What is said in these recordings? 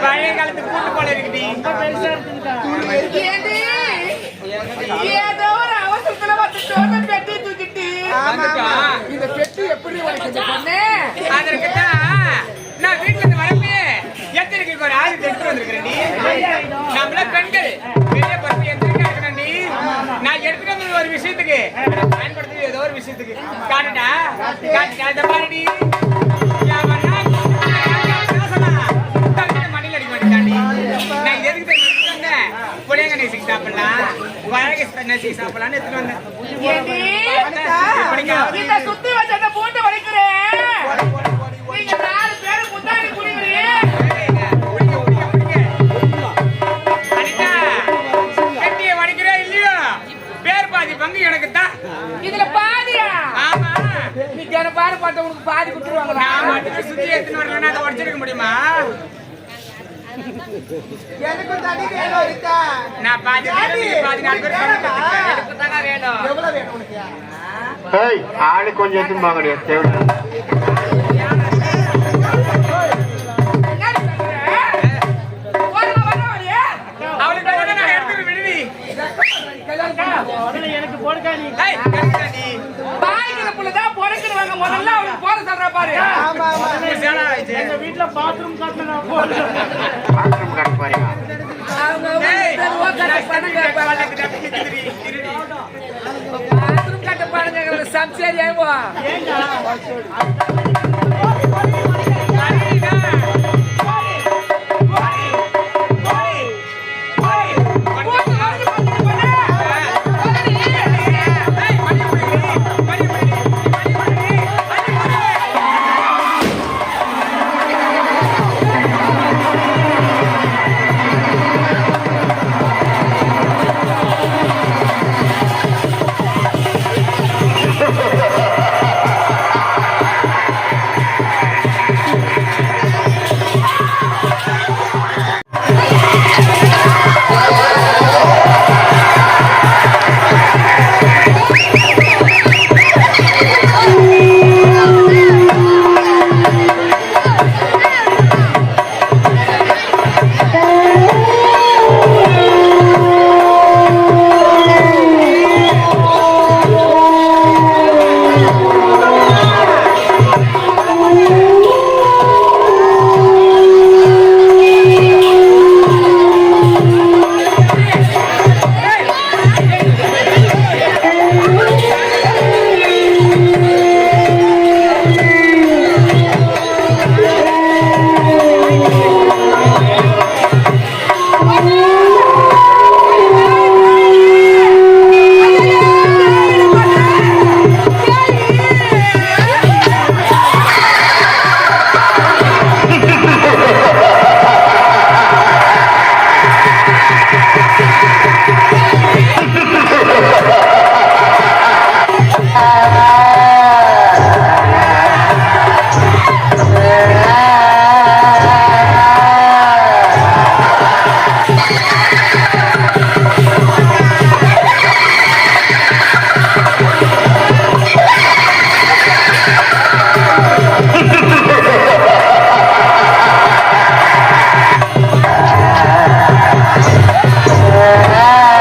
பழைய காலத்து கூட்டு போல இருக்குடி ஏதோ ஒரு அவசரத்துல வந்து சோத்த பெட்டி தூக்கிட்டு இந்த பெட்டி எப்படி உனக்கு இந்த நான் வீட்டுல இருந்து வரப்பே எத்தனைக்கு ஒரு எடுத்து வந்திருக்கிறேன் நம்மள பெண்கள் பெரிய பொறுப்பு எத்தனைக்கா இருக்கணும்டி நான் எடுத்துட்டு வந்தது ஒரு விஷயத்துக்கு பயன்படுத்துறது ஏதோ ஒரு விஷயத்துக்கு. காட்டுடா. காட்டுடா. இந்த பாருடி. நான் எதுக்கு வந்தேன்? புளியங்க நெசிக்கு சாப்பிடலாம். நெசிக்கு சாப்பிடலாம்னு எடுத்துட்டு வந்தேன்? இந்த சுத்தி வச்ச அந்த பூட்டை நீங்க நாலு முன்னாடி குடிக்கிறீங்க. பாதி பங்கு எனக்கு தான். இதுல பாதியா? ஆமா. நீ பாட்ட உனக்கு பாதி குடுத்துருவாங்களா? நான் மட்டும் சுத்தி எடுத்துன்னு வரலன்னா அதை உடைச்சிருக்க முடியுமா? எனக்கு தனி வேணும் இருக்கா நான் பாதி பாதி நாலு பேர். எனக்கு தானே வேணும் எவ்வளவு வேணும் உனக்கு ஏய் ஆளு கொஞ்சம் எடுத்து வாங்கடி? அவளுக்கு கூட நான் எடுத்துட்டு விடுவி ஏய், கட்டுடாடி. பாய்க்கிற பொறுக்கிடுவாங்க முதல்ல அவனுக்கு போட சொல்ற பாரு. சேலை ஆயிடுச்சு. பாத்ரூம் கட்ட போறீங்க அவங்க ஏய், அவங்க நான் கட்ட பண்ணுங்க ஸ்டெப் பள்ளத்துக்கு டப்பு கேக்குதுடி. இருடி. பாத்ரூம் கட்ட பாருங்க சம்சேரி ஆயிவா Bye.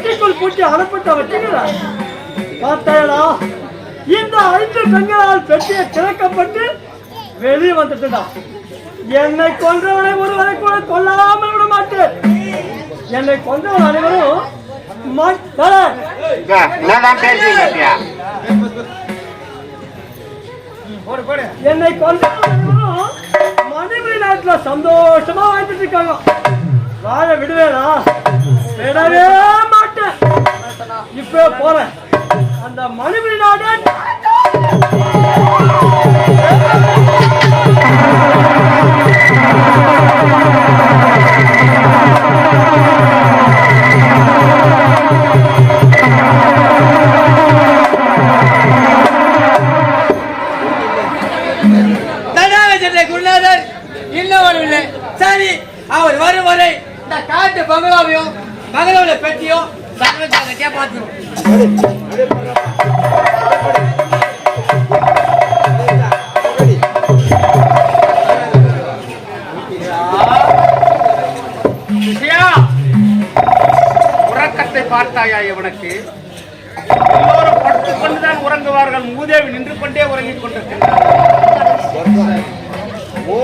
இந்த பெட்டிக்குள் பூட்டி அனுப்பிட்ட வச்சுக்கிறா பார்த்தாயடா இந்த ஐந்து பெண்களால் பெட்டியை திறக்கப்பட்டு வெளியே வந்துட்டுடா என்னை கொன்றவனை ஒருவரை கூட கொல்லாமல் விட மாட்டேன். என்னை கொன்றவன் அனைவரும்? என்னை கொண்டவனும் மனைவி நாட்டுல சந்தோஷமா வாழ்ந்துட்டு இருக்காங்க. வாழ விடுவேனா? விடவே மாட்டேன். இப்ப போறேன். அந்த மனைவி நாடு உறக்கத்தை பார்த்தாயா இவனுக்கு? எல்லோரும் படுத்துக் கொண்டுதான் உறங்குவார்கள். மூதேவி நின்று கொண்டே உறங்கிக் கொண்டிருக்கின்றார். ஓ.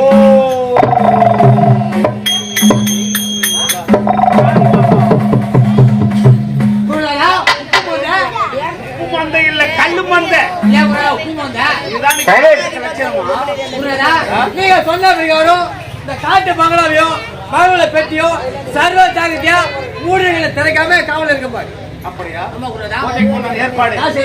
நீங்க சொன்ன பிரகாரம் இந்த காட்டு பங்களாவையும் பங்களாவுல பெட்டியும் சர்வ ஜாகத்தியா மூடுகளை திறக்காம காவல் இருக்க பாரு அப்படியா? ஏற்பாடு. நான்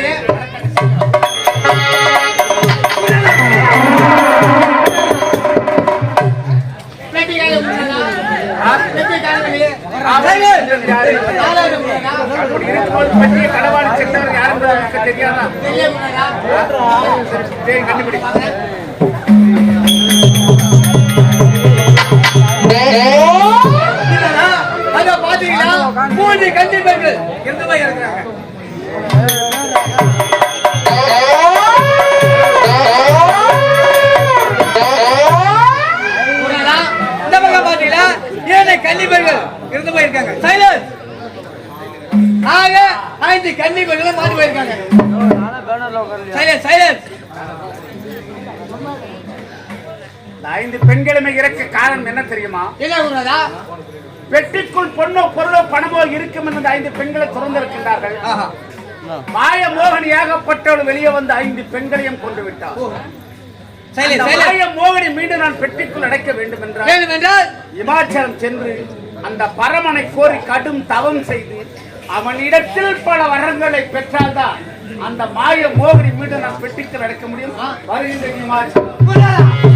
கண்டிப்பர்கள் எந்த மாதிரி இருக்கிறாங்க? இந்த பக்கம் ஏழை கன்னிபர்கள் இருந்து போயிருக்காங்க. சைலன்ஸ். ஆக ஐந்து கன்னிபர்களும் மாறி போயிருக்காங்க. Silence silence. ஐந்து பெண்களுமே இறக்க காரணம் என்ன தெரியுமா? என்ன குருநாதா வெட்டிக்குள் பொண்ணோ பொருளோ பணமோ இருக்கும் என்று ஐந்து பெண்களை திறந்திருக்கின்றார்கள். மாய மோகனியாகப்பட்டவள் வெளியே வந்து ஐந்து பெண்களையும் கொண்டு விட்டார் மாய மோகனை மீண்டும் நான் பெட்டிக்குள் அடைக்க வேண்டும் என்றால் இமாச்சலம் சென்று அந்த பரமனை கோரி கடும் தவம் செய்து அவனிடத்தில் பல வரங்களை பெற்றால்தான் அந்த மாய மோகனை மீண்டும் நான் பெட்டிக்குள் அடைக்க முடியும். வருகின்ற இமாச்சலம்.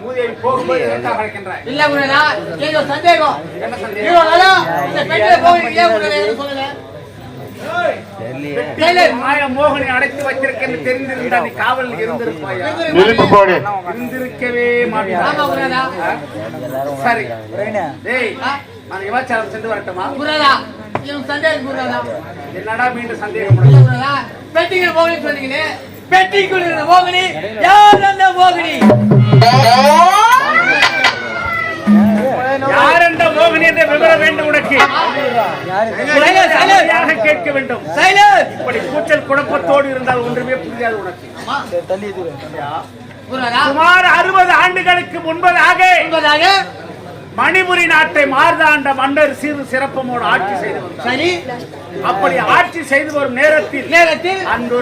மூதேவி போகும்போது எதற்காக அழைக்கின்றாய் இல்ல குருநாதா ஏதோ சந்தேகம். என்ன சந்தேகம்? இந்த பெண்களை போய் ஏன் குருநாதா எனக்கு சொல்லல? வெட்டிக்குள் மாய மோகனை அடைத்து வைத்திருக்கேன்னு தெரிந்திருந்தா நீ காவலில் இருந்திருப்பாயா? நெருப்பு போடு. இருந்திருக்கவே ஆமா மாட்டான் குருநாதா சரி டேய் நான் இமாச்சலம் சென்று வரட்டுமா? எனக்கு சந்தேகம் குருநாதா என்னடா மீண்டும் சந்தேகம் பெட்டிகள் போகணும்னு சொன்னீங்களே. பெட்டிக்குள் இருந்த மோகினி. யார் அந்த மோகினி? கேட்க வேண்டும். இப்படி கூச்சல் குழப்பத்தோடு இருந்தால் ஒன்றுமே புரியாது உனக்கு. சுமார் அறுபது ஆண்டுகளுக்கு முன்பதாக என்பதாக மணிபுரி நாட்டை மார்தாண்ட மன்னர் சீரு சிறப்பமோடு ஆட்சி செய்து சரி. அப்படி ஆட்சி செய்து வரும் நேரத்தில் நேரத்தில் அன்று